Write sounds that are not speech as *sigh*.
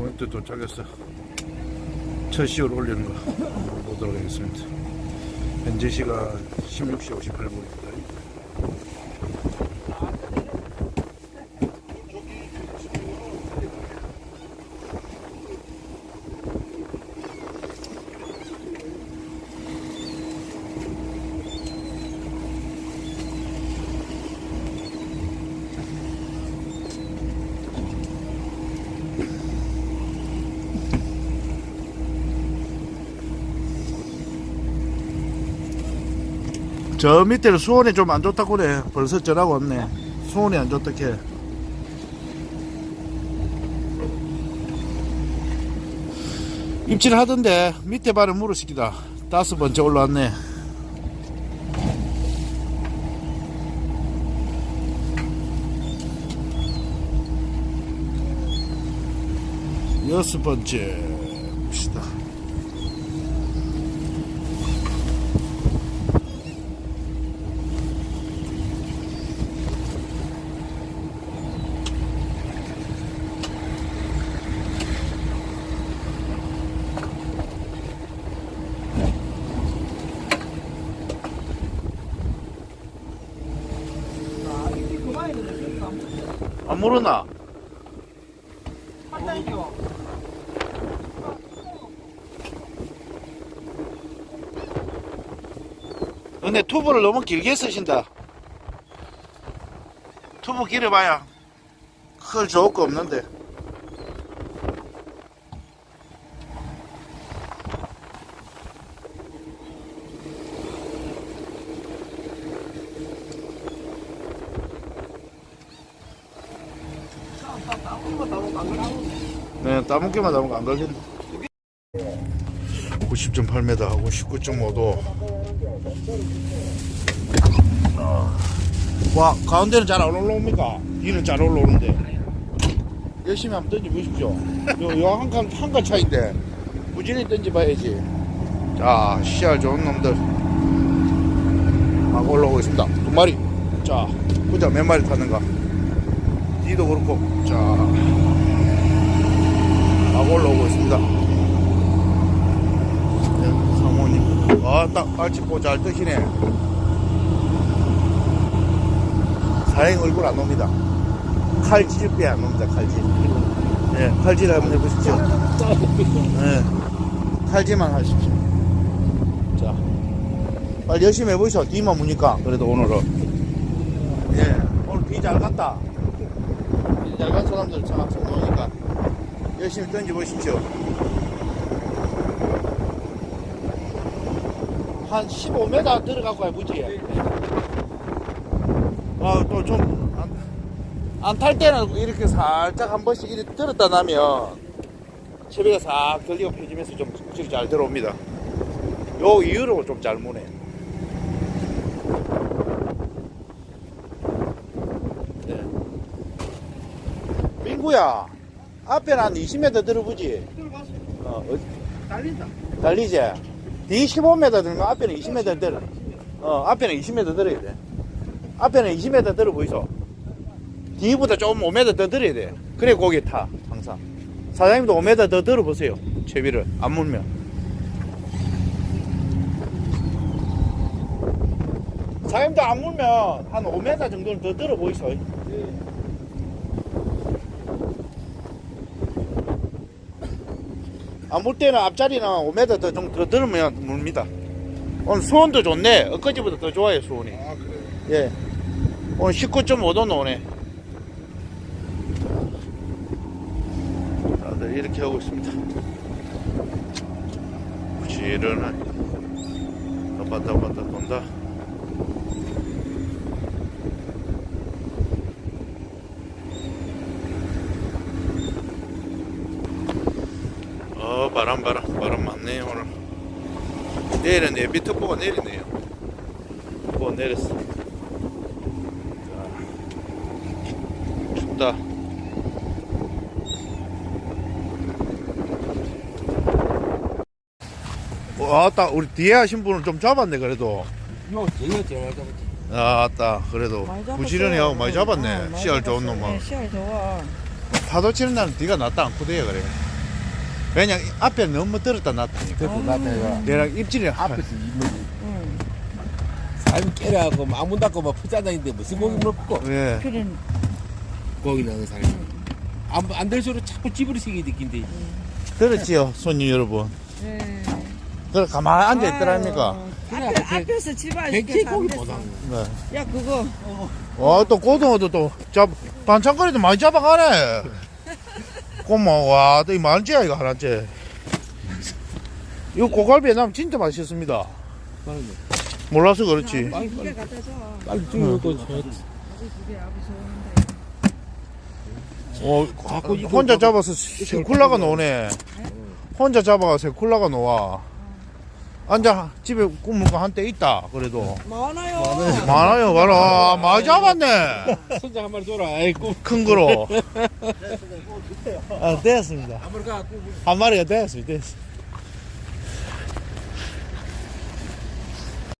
포인트 도착했어. 첫 시를 올리는 거 보도록 하겠습니다. 현재 시가 16시 58분입니다. 저 밑에는 수온이 좀 안 좋다고 그래. 벌써 전화가 왔네. 수온이 안 좋다 캐. 입질 하던데 밑에 발은 물어시키다. 다섯 번째 올라왔네. 여섯 번째 봅시다. 안 물었나? 근데 투브를 너무 길게 쓰신다. 투브 길어봐야 클 좋을 거 없는데. 네, 따먹기만 하면 안 걸린다. 90.8m 하고 19.5도. 와, 가운데는 잘 안 올라옵니까? 뒤는 잘 올라오는데. 열심히 한번 던져보십시오. 요, 요 한 칸, 한 칸 차인데. 부지런히 던져봐야지. 자, 씨알 좋은 놈들. 막 올라오고 있습니다. 두 마리. 자, 보자, 몇 마리 타는가. 뒤도 그렇고. 자. 막 올라오고 있습니다. 네, 사모님. 아, 딱 발치고 잘 뜨시네. 다행 얼굴 안 옵니다. 칼질빼 안 옵니다, 칼질. 네, 칼질 한번 해보십시오. 네, 칼질만 하십시오. 자, 빨리 열심히 해보시오. 뒤만 무니까. 그래도 오늘은. 예, 오늘 비잘 갔다. 비잘간 사람들 참 성공하니까. 열심히 던져보십시오. 한 15m 들어가고 해보지. 아, 또 좀, 안 탈 때는 이렇게 살짝 한 번씩 이렇게 들었다 나면, 채비가 싹 들리고 펴지면서 좀 속질이 잘 들어옵니다. 요 이후로 좀 잘 무네. 네. 민구야, 앞에는 한 20m 들어보지? 들어가서 어, 어, 달린다. 달리지? 뒤 15m 들면 앞에는 20m 들어. 어, 앞에는 20m 들어야 돼. 앞에는 20m 들어 보이소. 뒤보다 조금 5m 더 들어야 돼. 그래 고기 타, 항상. 사장님도 5m 더 들어 보세요. 채비를 안 물면. 사장님도 안 물면 한 5m 정도는 더 들어 보이소. 안물 때는 앞자리는 5m 더, 좀더 들으면 물입니다. 오늘 수온도 좋네. 엊그제보다 더 좋아요, 수온이. 아 그래. 예. 오늘 19.5도 나오네. 다들 이렇게 하고 있습니다. 부지런하게. 왔다 갔다 돈다. 어, 바람, 바람, 바람 많네요, 오늘. 내일은 예비특보가 내리네요. 특보가 내렸어. 춥다. 왔다 우리 뒤에 하신 분은 좀 잡았네 그래도 요 쟁여 쟁여 잡았지. 아따 그래도 많이 잡았어요. 부지런히 하고 많이 잡았네 어, 많이 씨알 좋은 잡았어요. 놈만 네, 씨알 좋아. 파도 치는 날은 뒤가 낫다 않고 돼요 그래 왜냐 앞에 너무 들었다 놨다니까 그래서 나한테 내가 입질이 앞에서 이모지. 응. 삶 깨라고 막문 닫고 막 푸자다니는데 무슨 고기 먹고 예 그래. 고기 나는 사람이. 안안 될수록 자꾸 집으리시게 느낀데. 그렇지요 손님 여러분 네. 그래 가만히 앉아 있더랍니까 그래, 앞에, 앞에서 집안 고기. 보다. 네. 야 그거 와또 고등어도 또 잡 반찬거리도 많이 잡아가네 고마 와또 이 만지야 이거 하나째 이거 고갈비에 나면 진짜 맛있습니다 빨리 몰라서 그렇지 빨리 두개 빨리. 빨리 아버지 좋은데. 어, 혼자 잡아서 세쿨라가 노네. 혼자 잡아가 세쿨라가 놓아. 앉아 집에 굽는 거 한때 있다. 그래도 많아요. 많아요. 봐라 많이 잡았네. 선장 한 마리 줘라. 아이고. 큰 거로. *laughs* 아 됐습니다. 아무리가 한 마리가 됐습니다. 됐어.